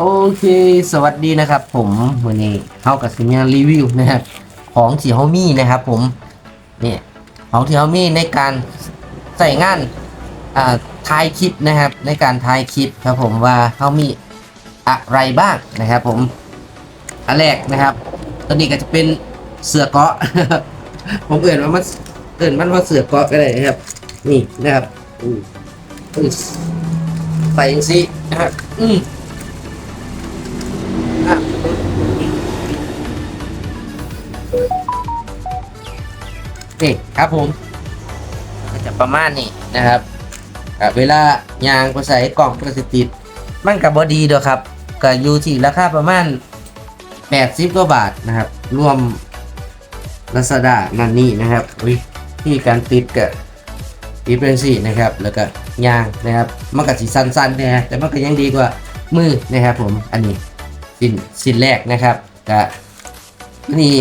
โอเค สวัสดีนะครับ ผมวันนี้เข้ากับสิมารีวิวนะครับของที่เฮามี่นะครับ ผมนี่ของที่เฮามี่ในการใส่งานอ่าถ่ายคลิปนะครับ ในการถ่ายคลิปครับผมว่าเฮามีอะไรบ้างนะครับ ผมอันแรกนะครับ ตัวนี้ก็จะเป็นเสือเกาะ ผมเอื่นว่ามันเอื่นมันว่าเสือเกาะก็ได้นะครับ นี่นะครับอือใส่ยังสินะครับอืม นี่ครับผมก็จะประมาณนี้นะครับเวลายางก็ใส่กล่องพลาสติกมันกับบอดีด้วยครับก็อยู่ที่ราคาประมาณ80กว่าบาทนะครับ รวมลาซาด้านั่นนี่นะครับอุ้ยที่การติดกับติดเป็นสี่นะครับ แล้วก็ยางนะครับมันก็สีสั้นๆนะฮะแต่มันก็ยังดีกว่ามือนะครับผมอันนี้สินสินแรกนะครับก็นี่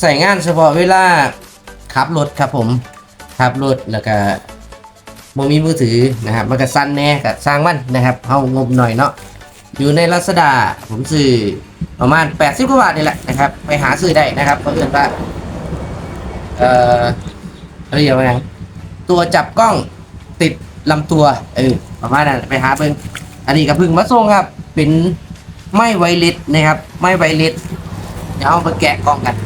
ใส่งานเฉพาะเวลา ขับรถครับผมขับรถแล้วก็โมมีมือถือนะครับมันก็สั้นแน่กับสร้างมันนะครับเฮางบหน่อยเนาะอยู่ในลักษณะผมซื้อประมาณ 80กว่าบาทนี่แหละนะครับ ไปหาซื้อได้นะครับเพราะเอิญว่าเอ่อเรียกว่าไงตัวจับกล้องติดลำตัวเออประมาณนั้นไปหาเพิ่งอันนี้ก็เพึ่งมาส่งครับ เป็นไม่ไวเลสนะครับไม่ไวเลสเดี๋ยวเอามาแกะกล่องกัน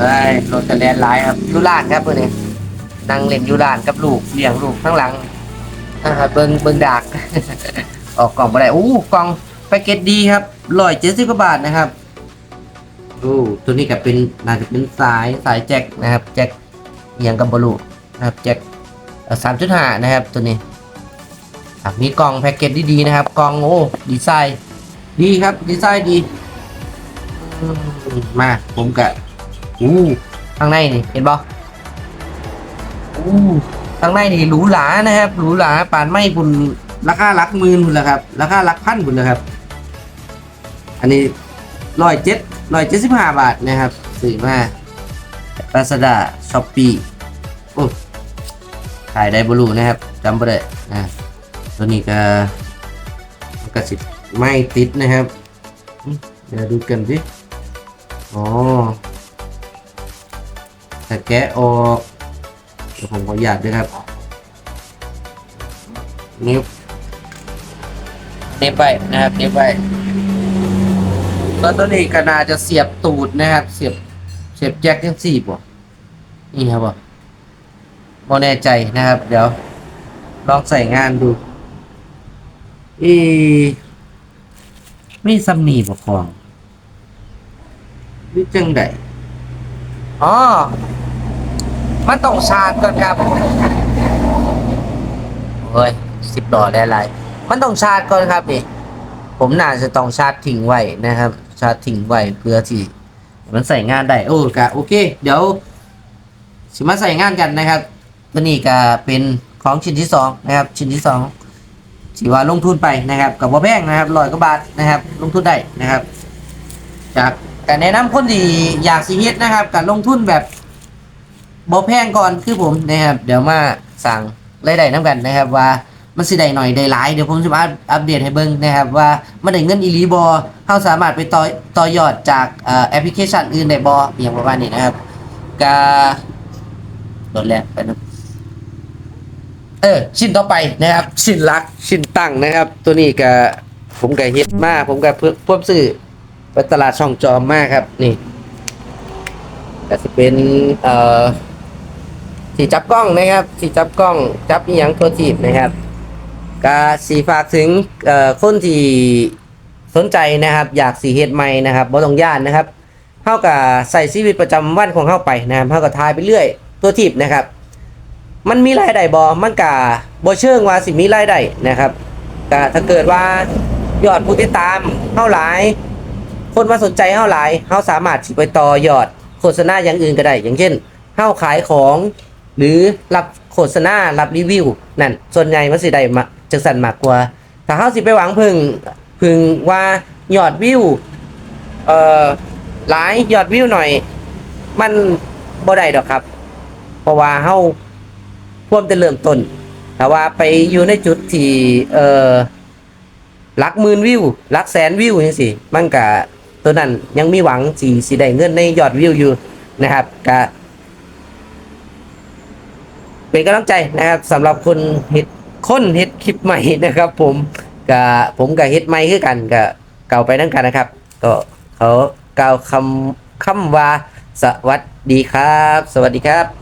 เฮ้ยรถจะแลนไลน์ครับยูรานครับเพื่อนนี่นั่งเล่นยูรานกับลูกเลี้ยงลูกข้างหลังนะครับเบิงเบิงดาก ออกกล่องมาได้โอ้กล่องแพ็กเกจดีครับร้อยเจ็ดสิบกว่าบาทนะครับโอ้ตัวนี้ก็เป็นน่าจะเป็นสายสายแจ็คนะครับ แจ็คเอียงกับบลูนะครับแจ็คสามจุดห้านะครับตัวนี้มีกล่องแพ็กเกจดีๆนะครับกล่องโอ้ดีไซน์ ดีครับ ดีไซน์ดีมมาผมกะ อู้ข้างในนี่เห็นบ่อู้ข้างในนี่หรูหรานะครับหรูหราปานไม่คุณราคาหลักหมื่นคุณละครับราคาหลักพันคุณละครับ อันนี้ร้อยเจ็ดร้อยเจ็ดสิบห้าบาทนะครับซื้อมาลาซาด้าช้อปปี้โอ้ขายได้บรูนะครับจำบ่ได้นะตัวนี้ก็มันก็สิไม่ติดนะครับอืมเดี๋ยวดูกันสิอ๋อ แต่แกะออกเดี๋ยวผมขอหยาดด้วยครับนิ้วเน็บไปนะครับเน็บไปแล้วตัวนี้ก็น่าจะเสียบตูดนะครับ เสียบเสียบแจ็คยังสี่ป่นี่ครับบ่บ่แน่ใจนะครับ เดี๋ยว ลองใส่งานดูอีไม่ซัมนีประคองหรือจังได อ๋อมันต้องชาร์จก่อนครับเฮ้ยสิบดอได้ไรมันต้องชาร์จก่อนครับนี่ผมน่าจะต้องชาร์จทิ้งไว้นะครับ ชาร์จทิ้งไว้เพื่อที่ มันใส่งานได้โอ้กะโอเค เดี๋ยวสิมาใส่งานกันนะครับตัวนี้ก็เป็นของชิ้นที่สองนะครับ ชิ้นที่สองถือว่าลงทุนไปนะครับ กับว่าแพงนะครับร้อยกว่าบาทนะครับ ลงทุนได้นะครับ จาก การแนะนำคนที่อยากสิเฮ็ดนะครับการลงทุนแบบบ่แพงก่อนคือผมนะครับเดี๋ยวมาสั่งรายได้น้ำกันนะครับ ว่ามันสิได้หน่อยได้หลายเดี๋ยวผมจะมาอัปเดตให้เบิ่งนะครับ ว่ามันได้เงินอีหลีบ่เฮาสามารถไปต่อต่อยอดจากเอ่อแอปพลิเคชันอื่นได้บ่อย่างประมาณนี้นะครับก็โดแล้วไปนะเออชิ้นต่อไปนะครับ ชิ้นลัก ชิ้นตั้งนะครับ ตัวนี้ก็ผมก็เฮ็ดมาผมก็เพิ่มพวบซื้อ ไปตลาดช่องจอมมากครับ นี่ก็จะเป็นเอ่อสีจับกล้องนะครับ สีจับกล้องจับอีหยังตัวจีบนะครับก็สีฝากถึงเอ่อคนที่สนใจนะครับ อยากสีเฮ็ดใหม่นะครับบ่ต้องย่านนะครับเฮาก็ใส่ชีวิตประจำวันของเฮาไปนะครับเฮาก็ทายไปเรื่อย ตัวทีบนะครับ มันมีรายได้บ่มันกะบ่เชิงว่าสิมีรายได้นะครับกะถ้าเกิดว่ายอดผู้ติดตามเท่าหลาย คนมาสนใจเท่าหลายเฮาสามารถสิไปต่อยอด โฆษณาอย่างอื่นก็ได้ อย่างเช่นเฮาขายของ หรือรับโฆษณารับรีวิวนั่นส่วนใหญ่มันสิได้มาจังสั่นมากกว่า ถ้าเฮาสิไปหวังพึ่งพึ่งว่ายอดวิวเอ่อหลายยอดวิวหน่อย มันบ่ได้ดอกครับ เพราะว่าเฮาพ่วมแต่เริ่มต้นแต่ว่าไปอยู่ในจุดที่เอ่อลักหมื่นวิวลักแสนวิวจังซี่มันก็ ตัวนั้นยังมีหวังสิสิได้เงินในยอดวิวอยู่นะครับก็เป็นกำลังใจนะครับสำหรับคนเฮ็ดคนเฮ็ดคลิปใหม่นะครับ ผมก็ผมก็เฮ็ดใหม่คือกันก็เก่าไปนั่นกันนะครับ ก็เขากล่าวคำคำว่าสวัสดีครับ สวัสดีครับ